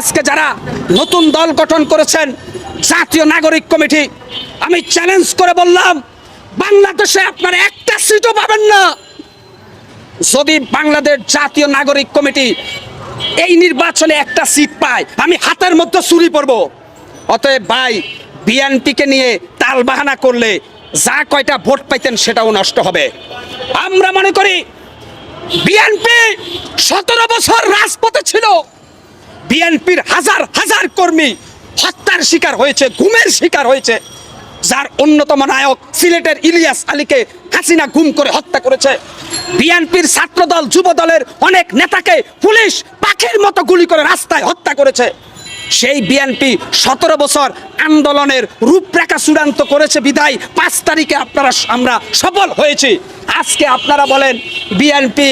আজকে যারা নতুন দল গঠন করেছেন, জাতীয় নাগরিক কমিটি, আমি চ্যালেঞ্জ করে বললাম, বাংলাদেশে আপনারা একটা সিটও পাবেন না। যদি বাংলাদেশ জাতীয় নাগরিক কমিটি এই নির্বাচনে একটা সিট পায়, আমি হাতের মধ্যে চুরি পড়ব অতএব ভাই, বিএনপিকে নিয়ে তাল বাহানা করলে যা কয়টা ভোট পাইতেন সেটাও নষ্ট হবে। আমরা মনে করি, বিএনপি সতেরো বছর রাজপথে ছিল। বিএনপির হাজার হাজার কর্মী হত্যার শিকার হয়েছে ঘুমের শিকার হয়েছে, যার অন্যতম নায়ক সিলেটের ইলিয়াস আলীকে হাসিনা গুম করে হত্যা করেছে। বিএনপির ছাত্রদল যুব দলের অনেক নেতাকে পুলিশ পাখির মতো গুলি করে রাস্তায় হত্যা করেছে। সেই বিএনপি সতেরো বছর আন্দোলনের রূপরেখা চূড়ান্ত করেছে বিদায়। পাঁচ তারিখে আপনারা, আমরা সফল হয়েছি। আজকে আপনারা বলেন, বিএনপি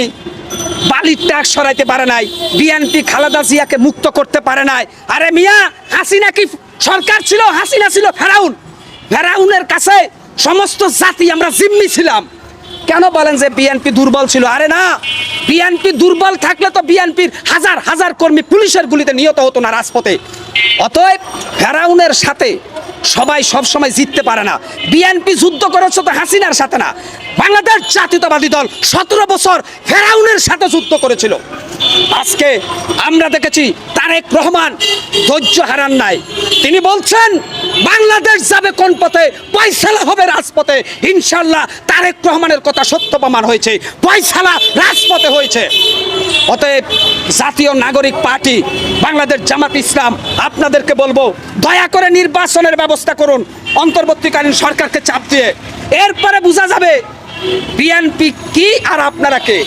বালির ট্যাগ সরাইতে পারে নাই, বিএনপি খালেদা জিয়াকে মুক্ত করতে পারে নাই। আরে মিয়া, হাসিনা কি সরকার ছিল? হাসিনা ছিল ফেরাউন। ফেরাউনের কাছে সমস্ত জাতি আমরা জিম্মি ছিলাম। কেন বলেন যে বিএনপি দুর্বল ছিল? আরে না, বিএনপি দুর্বল থাকলে তো বিএনপির হাজার হাজার কর্মী পুলিশের গুলিতে নিহত হতো না রাজপথে। অতএব ফেরাউনের সাথে সবাই সব সময় জিততে পারে না। বিএনপি যুদ্ধ করেছে তো হাসিনার সাথে না। বাংলাদেশ জাতীয়তাবাদী দল সতেরো বছর ফেরাউনের সাথে যুদ্ধ করেছিল। আজকে আমরা দেখেছি তারেক রহমান ধৈর্য হারান নাই। তিনি বলছেন, বাংলাদেশ যাবে কোন পথে? পয়সালা হবে রাজপথে। ইনশাল্লাহ তারেক রহমানের কথা সত্য প্রমাণ হয়েছে। পয়সালা রাজপথে হয়েছে। অতএব জাতীয় নাগরিক পার্টি, বাংলাদেশ জামাত ইসলাম, আপনাদেরকে বলব, দয়া করে নির্বাচনের ব্যবস্থা করুন। অন্তর্বর্তীকালীন সরকারকে চাপ দিয়ে। এরপরে বোঝা যাবে, বিএনপি কি আর আপনারা কে?